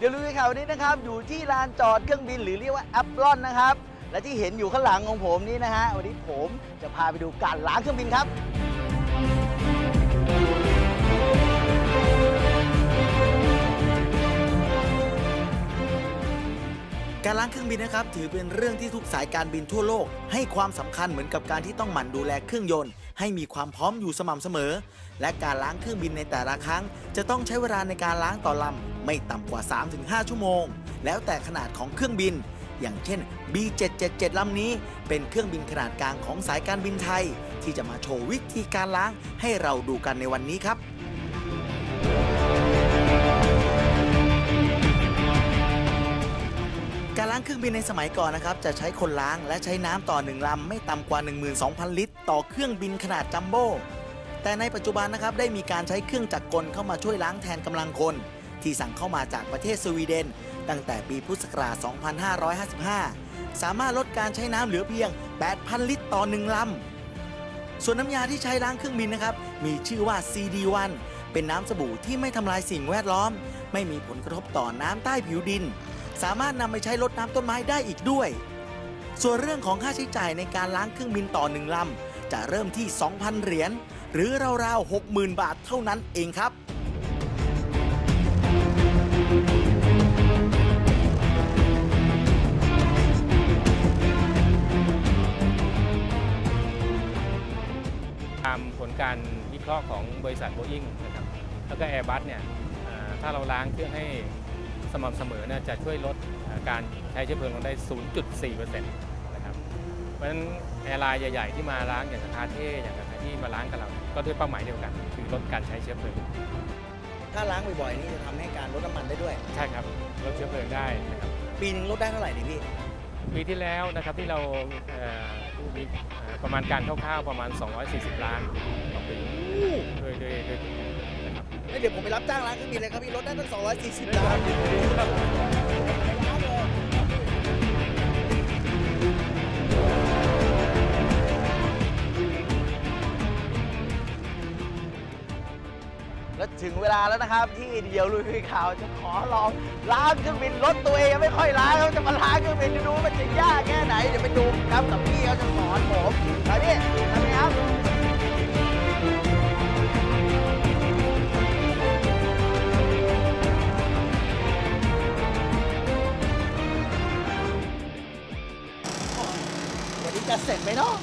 เดี๋ยวันนี้นะครับ อยู่ที่ลานจอดเครื่องบินหรือเรียกว่าแอปลอนนะครับ และที่เห็นอยู่ข้างหลังของผมนี้นะฮะวันนี้ผมจะพาไปดูการล้างเครื่องบินครับ การล้างเครื่องบินนะครับ ถือเป็นเรื่องที่ทุกสายการบินทั่วโลก ให้ความสำคัญเหมือนกับการที่ต้องหมั่นดูแลเครื่องยนต์ ให้มีความพร้อมอยู่สม่ำเสมอ และการล้างเครื่องบินในแต่ละครั้ง จะต้องใช้เวลาในการล้างต่อลำไม่ต่ำกว่า 3-5 ชั่วโมง แล้วแต่ขนาดของเครื่องบิน อย่างเช่น B777 ลำนี้ เป็นเครื่องบินขนาดกลางของสายการบินไทย ที่จะมาโชว์วิธีการล้างให้เราดูกันในวันนี้ครับ รื่องบินในสมัยก่อนนะครับจะใช้คนล้างและใช้น้ำต่อหนึ่งลำไม่ต่ำกว่า 12,000 ลิตร ต่อเครื่องบินขนาดจัมโบ้แต่ในปัจจุบันนะครับได้มีการใช้เครื่องจักรกลเข้ามาช่วยล้างแทนกำลังคน ที่สั่งเข้ามาจากประเทศสวีเดน ตั้งแต่ปีพุทธศักราช 2555 สามารถลดการใช้น้ำเหลือเพียง 8,000 ลิตรต่อหนึ่งลำ ส่วนน้ำยาที่ใช้ล้างเครื่องบินนะครับมีชื่อว่า CD1 เป็นน้ำสบู่ที่ไม่ทำลายสิ่งแวดล้อม ไม่มีผลกระทบต่อน้ำใต้ผิวดิน สามารถนำไปใช้รดน้ำต้นไม้ได้อีกด้วย ส่วนเรื่องของค่าใช้จ่ายในการล้างเครื่องบินต่อหนึ่งลำ จะเริ่มที่ 2,000 เหรียญหรือราวๆ60,000 บาทเท่านั้นเองครับตามผลการวิเคราะห์ของบริษัทโบอิงนะครับ แล้วก็ Airbus เนี่ยถ้าเราล้างเครื่องให้ สม่ำเสมอเนี่ยจะช่วยลดอ่าการใช้เชื้อเพลิงลงได้ 0.4%นะครับ เพราะฉะนั้นแอร์ไลน์ใหญ่ ๆ ที่มาล้างอย่างกับคาเท่อย่างกับที่มาล้างกับเรา ก็ด้วยเป้าหมายเดียวกัน คือลดการใช้เชื้อเพลิง ถ้าล้างบ่อยๆนี่จะทำให้การลดน้ำมันได้ด้วย ใช่ครับ ลดเชื้อเพลิงได้นะครับ ปีหนึงลดได้เท่าไหร่นี่พี่ ปีที่แล้วนะครับที่เราเอ่อมีเอ่อประมาณการคร่าวๆประมาณ 240 ล้านต่อปีด้วยด้วยด้วยนะครับ แล้วเดี๋ยวผมไปรับจ้างล้างเครื่องบินเลยครับพี่ลดได้ตั้ง240ล้านแล้วถึงเวลาแล้วนะครับ ที่เดียวลุยคุยข่าวจะขอลองล้างเครื่องบินรถตัวเองไม่ค่อยล้างเขาจะมาล้างเครื่องบินดูมันจะยากแค่ไหนเดี๋ยวไปดูครับกับพี่เขาจะสอนผมไปพี่ทำไงครับ จะเสร็จไหมเนาะ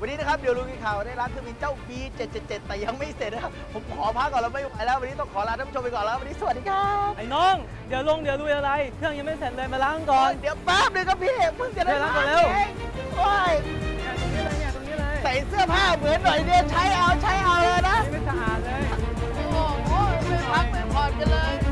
วันนี้นะครับเดี๋ยวลุงข่าวได้ร้านเครื่องบินเจ้า B777 แต่ยังไม่เสร็จนะครับ ผมขอพักก่อนแล้วไม่ไหวแล้ว วันนี้ต้องขอลาท่านผู้ชมไปก่อนแล้ว วันนี้สวัสดีครับไอ้น้อง เดี๋ยวลงเดี๋ยวลุยอะไร เครื่องยังไม่เสร็จเลยมาล้างก่อน เดี๋ยวแป๊บนึงครับพี่เพิ่งจะได้เดี๋ยวล้างก่อนเร็ว เองโอ้ยเนี่ยตรงนี้เลยเนี่ยตรงนี้เลย ใส่เสื้อผ้าเหมือนหน่อยเดียวใช้เอาใช้เอาเลยนะ Good luck.